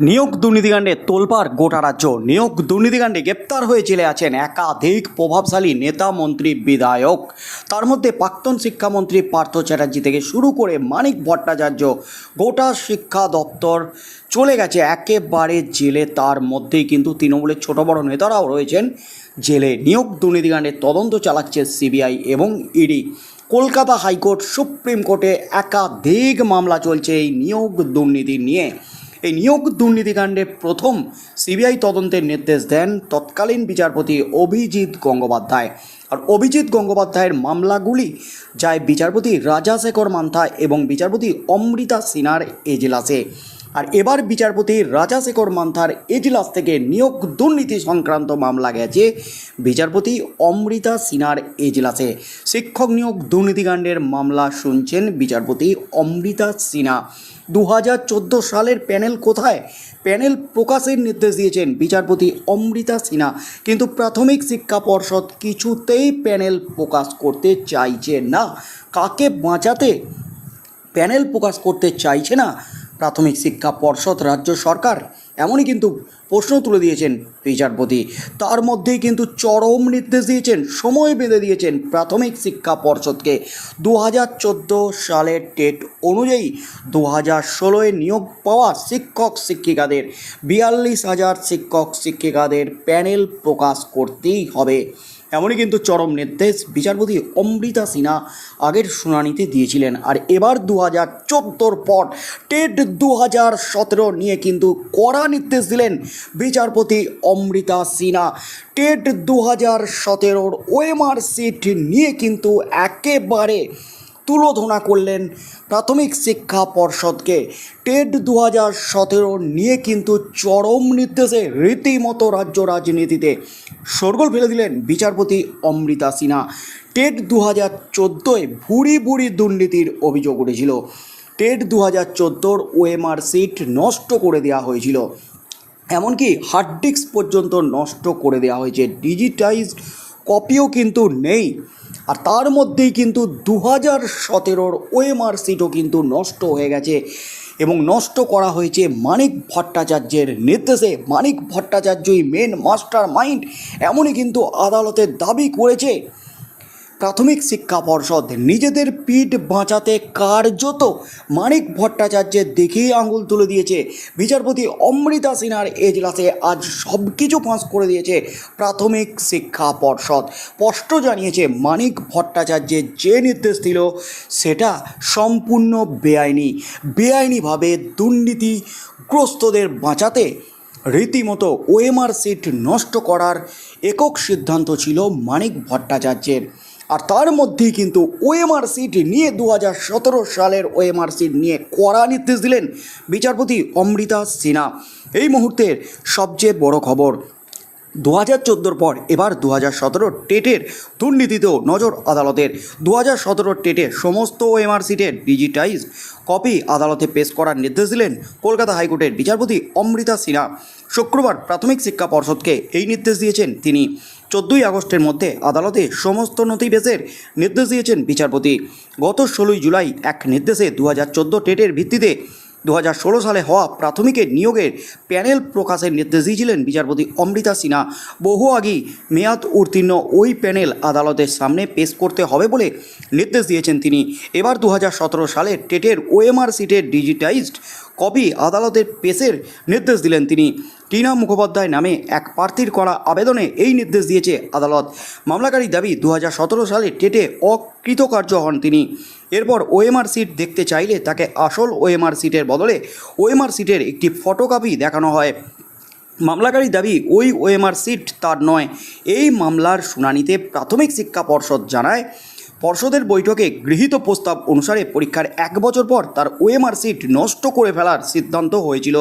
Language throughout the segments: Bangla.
নিয়োগ দুর্নীতিকাণ্ডে তোলপাড় গোটা রাজ্য। নিয়োগ দুর্নীতিকাণ্ডে গ্রেপ্তার হয়ে জেলে আছেন একাধিক প্রভাবশালী নেতা, মন্ত্রী, বিধায়ক। তার মধ্যে প্রাক্তন শিক্ষামন্ত্রী পার্থ চ্যাটার্জি থেকে শুরু করে মানিক ভট্টাচার্য গোটা শিক্ষা দপ্তর চলে গেছে একেবারে জেলে। তার মধ্যেই কিন্তু তৃণমূলের ছোট বড় নেতারাও রয়েছেন জেলে। নিয়োগ দুর্নীতিকাণ্ডে তদন্ত চালাচ্ছে সিবিআই এবং ইডি। কলকাতা হাইকোর্ট, সুপ্রিম কোর্টে একাধিক মামলা চলছে এই নিয়োগ দুর্নীতি নিয়ে। এই নিয়োগ দুর্নীতিকাণ্ডে প্রথম সিবিআই তদন্তের নির্দেশ দেন তৎকালীন বিচারপতি অভিজিৎ গঙ্গোপাধ্যায়। আর অভিজিৎ গঙ্গোপাধ্যায়ের মামলাগুলি যায় বিচারপতি রাজাশেখর মান্থা এবং বিচারপতি অমৃতা সিনহার এজলাসে। আর এবার বিচারপতি রাজাশেখর মান্থার এজলাস থেকে নিয়োগ দুর্নীতি সংক্রান্ত মামলা গেছে বিচারপতি অমৃতা সিনহার এজলাসে। শিক্ষক নিয়োগ দুর্নীতিকাণ্ডের মামলা শুনছেন বিচারপতি অমৃতা সিনহা। দু হাজার চোদ্দ সালের প্যানেল কোথায়? প্যানেল প্রকাশের নির্দেশ দিয়েছেন বিচারপতি অমৃতা সিনহা। কিন্তু প্রাথমিক শিক্ষা পর্ষদ কিছুতেই প্যানেল প্রকাশ করতে চাইছে না। কাকে বাঁচাতে প্যানেল প্রকাশ করতে চাইছে না? প্রাথমিক শিক্ষা পর্ষদ, রাজ্য সরকার এমনই কিন্তু প্রশ্ন তুলে দিয়েছেন বিচারপতি। তার মধ্যেই কিন্তু চরম নির্দেশ দিয়েছেন, সময় বেঁধে দিয়েছেন প্রাথমিক শিক্ষা পর্ষদকে। দু হাজার চোদ্দ সালের টেট অনুযায়ী দু হাজার ষোলোয় নিয়োগ পাওয়া শিক্ষক শিক্ষিকাদের, বিয়াল্লিশ হাজার শিক্ষক শিক্ষিকাদের প্যানেল প্রকাশ করতেই হবে। এমনই কিন্তু চরম নির্দেশ বিচারপতি অমৃতা সিনহা আগের শুনানিতে দিয়েছিলেন। আর এবার দু হাজার চোদ্দোর পর টেট দু হাজার সতেরো নিয়ে কিন্তু কড়া নির্দেশ দিলেন বিচারপতি অমৃতা সিনহা। টেট দু হাজার সতেরোর ওএমআর সিট নিয়ে কিন্তু একেবারে তুলোধনা করলেন প্রাথমিক শিক্ষা পর্ষদকে। টেট দু হাজার সতেরো নিয়ে কিন্তু চরম নির্দেশে রীতিমতো রাজ্য রাজনীতিতে শোরগোল ফেলে দিলেন বিচারপতি অমৃতা সিনহা। টেট দু হাজার চোদ্দোয় ভুরি ভুরি দুর্নীতির অভিযোগ উঠেছিল। টেট দু হাজার চোদ্দোর ওএমআর সিট নষ্ট করে দেওয়া হয়েছিল। এমনকি হার্ড ডিস্ক পর্যন্ত নষ্ট করে দেওয়া হয়েছে। ডিজিটাইজড কপিও কিন্তু নেই। আর তার মধ্যেই কিন্তু দু হাজার সতেরোর ওএমআর সিটও কিন্তু নষ্ট হয়ে গেছে এবং নষ্ট করা হয়েছে মানিক ভট্টাচার্যের নির্দেশে। মানিক ভট্টাচার্যই মেন মাস্টার মাইন্ড এমনই কিন্তু আদালতের দাবি করেছে। প্রাথমিক শিক্ষা পর্ষদ নিজেদের পিঠ বাঁচাতে কার্যত মানিক ভট্টাচার্যের দেখেই আঙুল তুলে দিয়েছে। বিচারপতি অমৃতা সিনহার এজলাসে আজ সব কিছু ফাঁস করে দিয়েছে প্রাথমিক শিক্ষা পর্ষদ। স্পষ্ট জানিয়েছে মানিক ভট্টাচার্যের যে নির্দেশ দিল সেটা সম্পূর্ণ বেআইনি। বেআইনিভাবে দুর্নীতিগ্রস্তদের বাঁচাতে রীতিমতো ওএমআর সিট নষ্ট করার একক সিদ্ধান্ত ছিল মানিক ভট্টাচার্যের। আর তার মধ্যেই কিন্তু ওএমআর সিট নিয়ে দু হাজার সতেরো সালের ওএমআর সিট নিয়ে কড়া নির্দেশ দিলেন বিচারপতি অমৃতা সিনহা। এই মুহূর্তের সবচেয়ে বড় খবর দু হাজার চোদ্দোর পর এবার দু হাজার সতেরো টেটের দুর্নীতিতেও নজর আদালতের। দু হাজার সতেরো টেটের সমস্ত ওএমআর সিটের ডিজিটাইজ কপি আদালতে পেশ করার নির্দেশ দিলেন কলকাতা হাইকোর্টের বিচারপতি অমৃতা সিনহা। শুক্রবার প্রাথমিক শিক্ষা পর্ষদকে এই নির্দেশ দিয়েছেন তিনি। চোদ্দোই আগস্টের মধ্যে আদালতে সমস্ত নথি পেশের নির্দেশ দিয়েছেন বিচারপতি। গত ষোলোই জুলাই এক নির্দেশে দু হাজার চোদ্দ টেটের ভিত্তিতে দু হাজার ষোলো সালে হওয়া প্রাথমিকের নিয়োগের প্যানেল প্রকাশের নির্দেশ দিয়েছিলেন বিচারপতি অমৃতা সিনহা। বহু আগেই মেয়াদ উত্তীর্ণ ওই প্যানেল আদালতের সামনে পেশ করতে হবে বলে নির্দেশ দিয়েছেন তিনি। এবার দু সালের টেটের ওএমআর সিটের ডিজিটাইজড কপি আদালতের পেশের নির্দেশ দিলেন তিনি। টিনা মুখোপাধ্যায় নামে এক প্রার্থীর করা আবেদনে এই নির্দেশ দিয়েছে আদালত। মামলাকারী দাবি দু হাজার সতেরো সালে টেটে অকৃতকার্য হন তিনি। এরপর ওএমআর সিট দেখতে চাইলে তাকে আসল ওএমআর সিটের বদলে ওএমআর সিটের একটি ফটোকপি দেখানো হয়। মামলাকারী দাবি ওই ওএমআর সিট তার নয়। এই মামলার শুনানিতে প্রাথমিক শিক্ষা পর্ষদ জানায় পর্ষদের বৈঠকে গৃহীত প্রস্তাব অনুসারে পরীক্ষার এক বছর পর তার ওএমআর সিট নষ্ট করে ফেলার সিদ্ধান্ত হয়েছিল।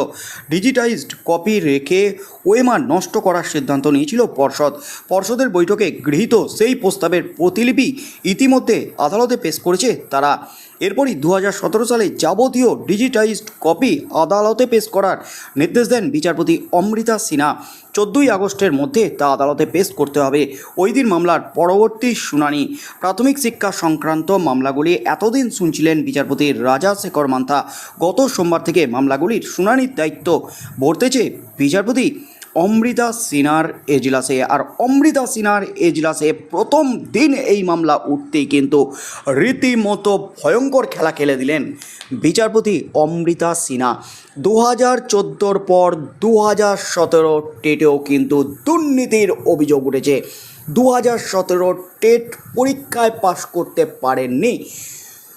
ডিজিটাইজড কপি রেখে ওএমআর নষ্ট করার সিদ্ধান্ত নিয়েছিল পর্ষদ। পর্ষদের বৈঠকে গৃহীত সেই প্রস্তাবের প্রতিলিপি ইতিমধ্যে আদালতে পেশ করেছে তারা। এরপরই দু হাজার সতেরো সালে যাবতীয় ডিজিটাইজড কপি আদালতে পেশ করার নির্দেশ দেন বিচারপতি অমৃতা সিনহা। চোদ্দোই আগস্টের মধ্যে তা আদালতে পেশ করতে হবে। ওই দিন মামলার পরবর্তী শুনানি। প্রাথমিক শিক্ষা সংক্রান্ত মামলাগুলি এতদিন শুনছিলেন বিচারপতি রাজা শেখর মান্থা। গত সোমবার থেকে মামলাগুলির শুনানির দায়িত্ব ভরতেছে বিচারপতি অমৃতা সিনহার এজলাসে আর অমৃতা সিনহার এজলাসে প্রথম দিন এই মামলা উঠতেই কিন্তু রীতিমতো ভয়ঙ্কর খেলা খেলে দিলেন বিচারপতি অমৃতা সিনহা। দু হাজার চোদ্দোর পর দু হাজার সতেরো টেটেও কিন্তু দুর্নীতির অভিযোগ উঠেছে। দু হাজার সতেরো টেট পরীক্ষায় পাশ করতে পারেননি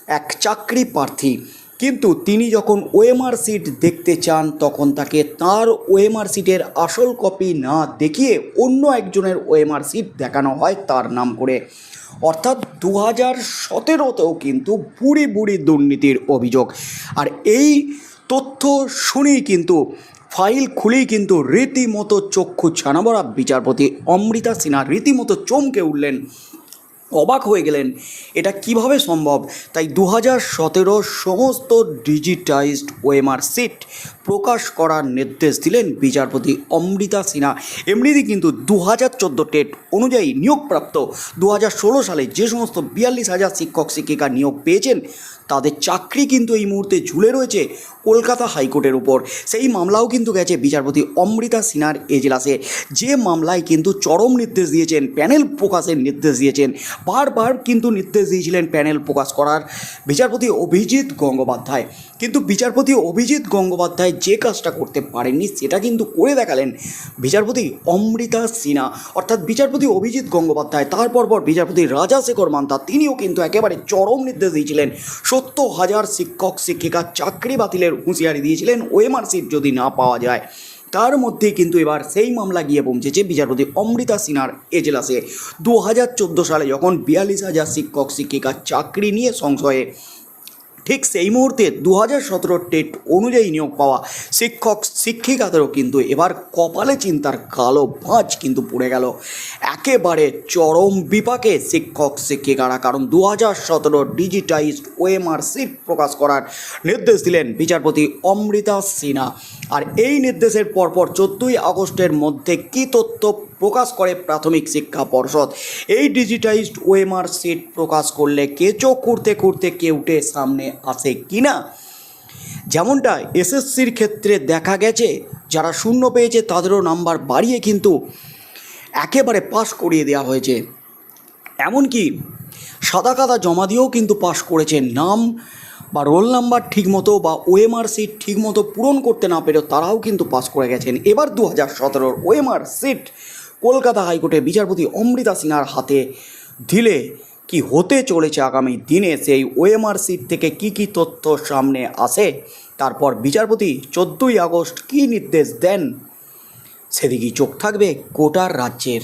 এক চাকরি প্রার্থী। কিন্তু তিনি যখন ওএমআর সিট দেখতে চান, তখন তাকে তার ওএমআর সিটের আসল কপি না দেখিয়ে অন্য একজনের ওএমআর সিট দেখানো হয় তার নাম করে। অর্থাৎ দু হাজার সতেরোতেও কিন্তু বুড়ি বুড়ি দুর্নীতির অভিযোগ। আর এই তথ্য শুনেই কিন্তু, ফাইল খুলেই কিন্তু রীতিমতো চক্ষু ছানাবরা বিচারপতি অমৃতা সিনহা রীতিমতো চমকে উঠলেন। অবাক হয়ে গেলেন, এটা কীভাবে সম্ভব? তাই দু হাজার সতেরো সমস্ত ডিজিটাইজড ওয়েমার সিট প্রকাশ করার নির্দেশ দিলেন বিচারপতি অমৃতা সিনহা। এমনিতেই কিন্তু দু হাজার চোদ্দ টেট অনুযায়ী নিয়োগপ্রাপ্ত দু হাজার ষোলো সালে যে সমস্ত বিয়াল্লিশ হাজার শিক্ষক, শিক্ষিকা নিয়োগ পেয়েছেন তাদের চাকরি কিন্তু এই মুহূর্তে ঝুলে রয়েছে কলকাতা হাইকোর্টের উপর। সেই মামলাও কিন্তু গেছে বিচারপতি অমৃতা সিনহার এজলাসে। যে মামলায় কিন্তু চরম নির্দেশ দিয়েছেন, প্যানেল প্রকাশের নির্দেশ দিয়েছেন, বারবার কিন্তু নির্দেশ দিয়েছিলেন প্যানেল প্রকাশ করার বিচারপতি অভিজিৎ গঙ্গোপাধ্যায়। কিন্তু বিচারপতি অভিজিৎ গঙ্গোপাধ্যায় যে কাজটা করতে পারেননি সেটা কিন্তু করে দেখালেন বিচারপতি অমৃতা সিনহা। অর্থাৎ বিচারপতি অভিজিৎ গঙ্গোপাধ্যায় তারপর পর বিচারপতি রাজাশেখর মান্তা, তিনিও কিন্তু একেবারে চরম নির্দেশ দিয়েছিলেন। সত্তর হাজার শিক্ষক শিক্ষিকার চাকরি বাতিলের হুঁশিয়ারি দিয়েছিলেন ওএমআর যদি না পাওয়া যায়। তার মধ্যে কিন্তু এবার সেই মামলা গিয়ে পৌঁছেছে বিচারপতি অমৃতা সিনহার এজলাসে। দু হাজার চোদ্দ সালে যখন বিয়াল্লিশ হাজার শিক্ষক, শিক্ষিকা চাকরি নিয়ে সংশয়ে ঠিক সেই মুহূর্তে দু হাজার সতেরো টেট অনুযায়ী নিয়োগ পাওয়া শিক্ষক, শিক্ষিকাদেরও কিন্তু এবার কপালে চিন্তার কালো ভাঁজ কিন্তু পড়ে গেল। একেবারে চরম বিপাকে শিক্ষক, শিক্ষিকারা কারণ দু হাজার সতেরো ডিজিটাইজড ওএমআর সিট প্রকাশ করার নির্দেশ দিলেন বিচারপতি অমৃতা সিনহা। আর এই নির্দেশের পরপর চোদ্দোই আগস্টের মধ্যে কী তথ্য প্রকাশ করে প্রাথমিক শিক্ষা পর্ষদ। এই ডিজিটাইজড ওএমআর সিট প্রকাশ করলে কে চোখ করতে করতে কে উঠে সামনে আসে কিনা? যেমনটা এসএসসির ক্ষেত্রে দেখা গেছে, যারা শূন্য পেয়েছে তাদেরও নাম্বার বাড়িয়ে কিন্তু একেবারে পাশ করিয়ে দেওয়া হয়েছে। এমনকি সাদা কাদা জমা দিয়েও কিন্তু পাশ করেছে। নাম বা রোল নাম্বার ঠিকমতো বা ওএমআর সিট ঠিকমতো পূরণ করতে না পেরেও তারাও কিন্তু পাস করে গেছেন। এবার দু হাজার সতেরোর ওএমআর সিট কলকাতা হাইকোর্টে বিচারপতি অমৃতা সিনহার হাতে দিলে কি হতে চলেছে আগামী দিনে? সেই ওএমআরসির থেকে কি কি তথ্য সামনে আসে? তারপর বিচারপতি চোদ্দোই আগস্ট কি নির্দেশ দেন? সেদিকেই চোখ থাকবে গোটার রাজ্যের